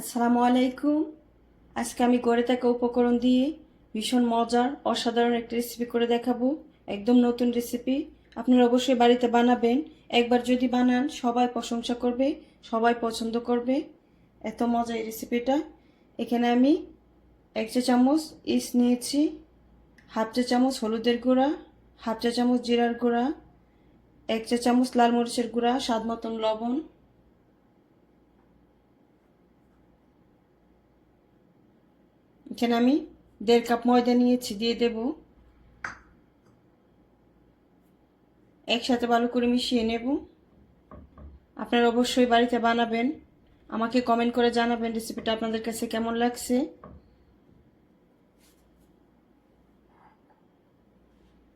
আসসালামু আলাইকুম। আজকে আমি গড়ে থাকা উপকরণ দিয়ে ভীষণ মজার, অসাধারণ একটা রেসিপি করে দেখাবো। একদম নতুন রেসিপি আপনারা অবশ্যই বাড়িতে বানাবেন। একবার যদি বানান, সবাই প্রশংসা করবে, সবাই পছন্দ করবে। এত মজা এই রেসিপিটা এখানে আমি এক চা চামচ ইস নিয়েছি, হাফ চা চামচ হলুদের গুঁড়া, হাফ চা চামচ জিরার গুঁড়া, এক চা চামচ লাল মরিচের গুঁড়া, স্বাদ মতন লবণ এখানে আমি দেড় কাপ ময়দা নিয়েছি, দিয়ে দেব। একসাথে ভালো করে মিশিয়ে নেব। আপনারা অবশ্যই বাড়িতে বানাবেন। আমাকে কমেন্ট করে জানাবেন রেসিপিটা আপনাদের কাছে কেমন লাগছে।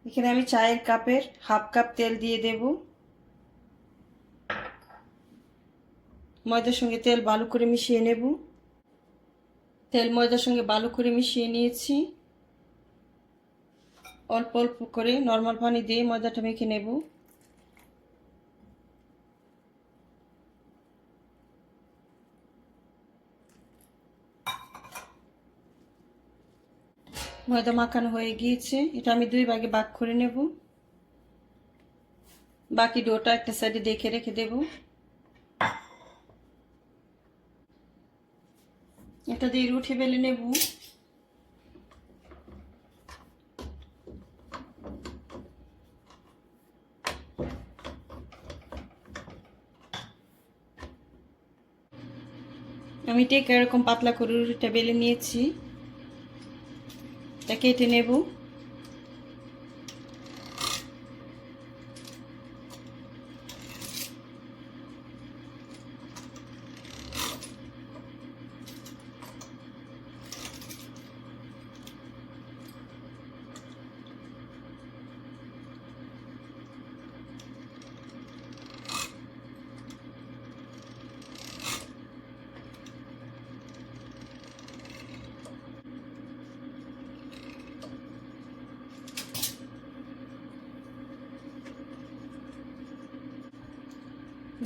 এখানে আমি চায়ের কাপের হাফ কাপ তেল দিয়ে দেব। ময়দার সঙ্গে তেল ভালো করে মিশিয়ে নেব। তেল ময়দার সঙ্গে ভালো করে মিশিয়ে নিয়েছি। অল্প অল্প করে নর্মাল পানি দিয়ে ময়দাটা মেখে নেব। ময়দা মাখানো হয়ে গিয়েছে। এটা আমি দুই ভাগে ভাগ করে নেব। বাকি ডোটা একটা সাইডে দেখে রেখে দেব। এটা দিয়ে রুটি বেলে নেব। আমি টেকে এরকম পাতলা করে রুটিটা বেলে নিয়েছি। এটা কেটে নেব।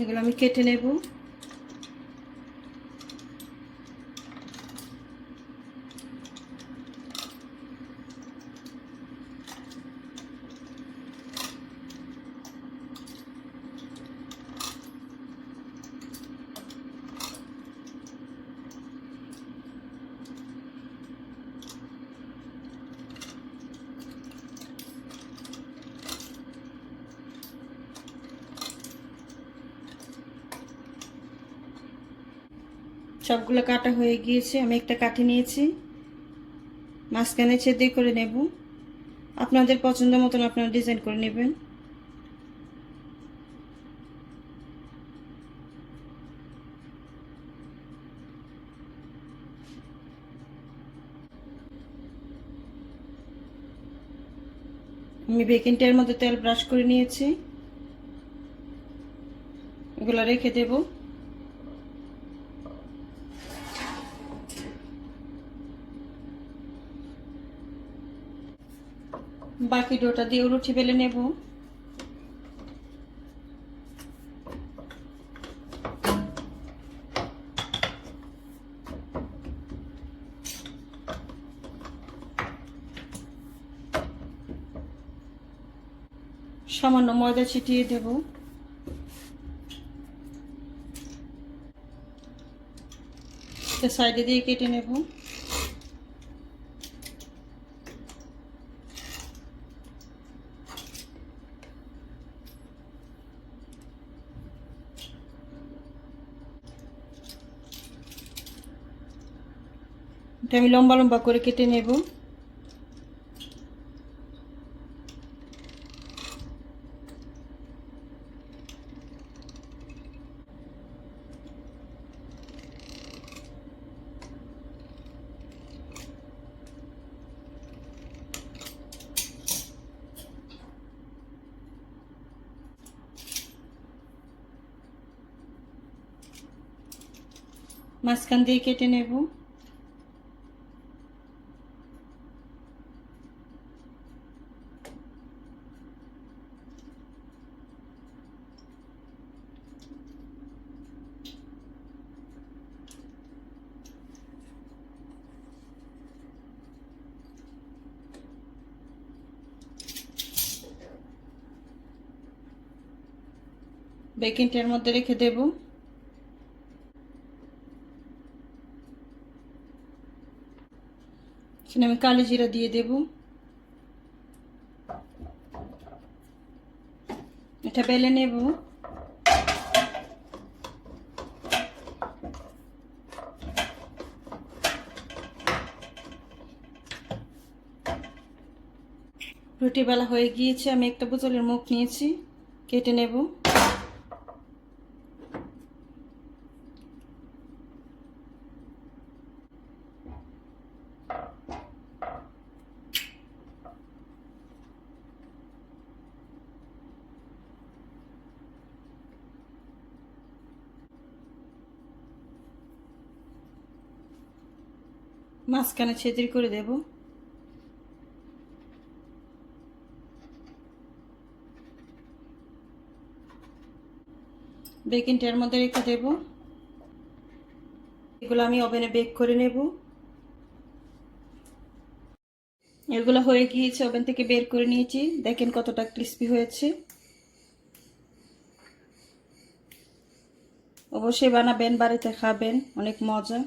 এগুলো আমি কেটে নেব। সবগুলো কাটা হয়ে গিয়েছে, আমি একটা কাঠি নিয়েছি। মাঝখানে ছেদে করে নেব। আপনাদের পছন্দ মতন আপনারা ডিজাইন করে নেবেন। আমি বেকিংটার মধ্যে তেল ব্রাশ করে নিয়েছি। এগুলো রেখে দেবো। বাকি ডোটা দিয়ে রুটি বেলে নেব। সামান্য ময়দা ছিটিয়ে দেব। সাইডে দিয়ে কেটে নেব। এটা আমি লম্বা লম্বা করে কেটে নেব। মাঝখান দিয়ে কেটে নেব। বেকিং ট্রের মধ্যে রেখে দেব। এখানে আমি কালো জিরা দিয়ে দেব। এটা বেলে নেব। রুটি বেলা হয়ে গিয়েছে, আমি একটা বোতলের মুখ নিয়েছি, কেটে নেব। মাঝখানে ছেদরি করে দেব। বেকিং ট্রের মধ্যে রেখে দেব। এগুলো আমি ওভেনে বেক করে নেব। এগুলো হয়ে গিয়েছে, ওভেন থেকে বের করে নিয়েছি। দেখেন কতটা ক্রিস্পি হয়েছে। অবশ্যই বানাবেন, বাড়িতে খাবেন, অনেক মজা।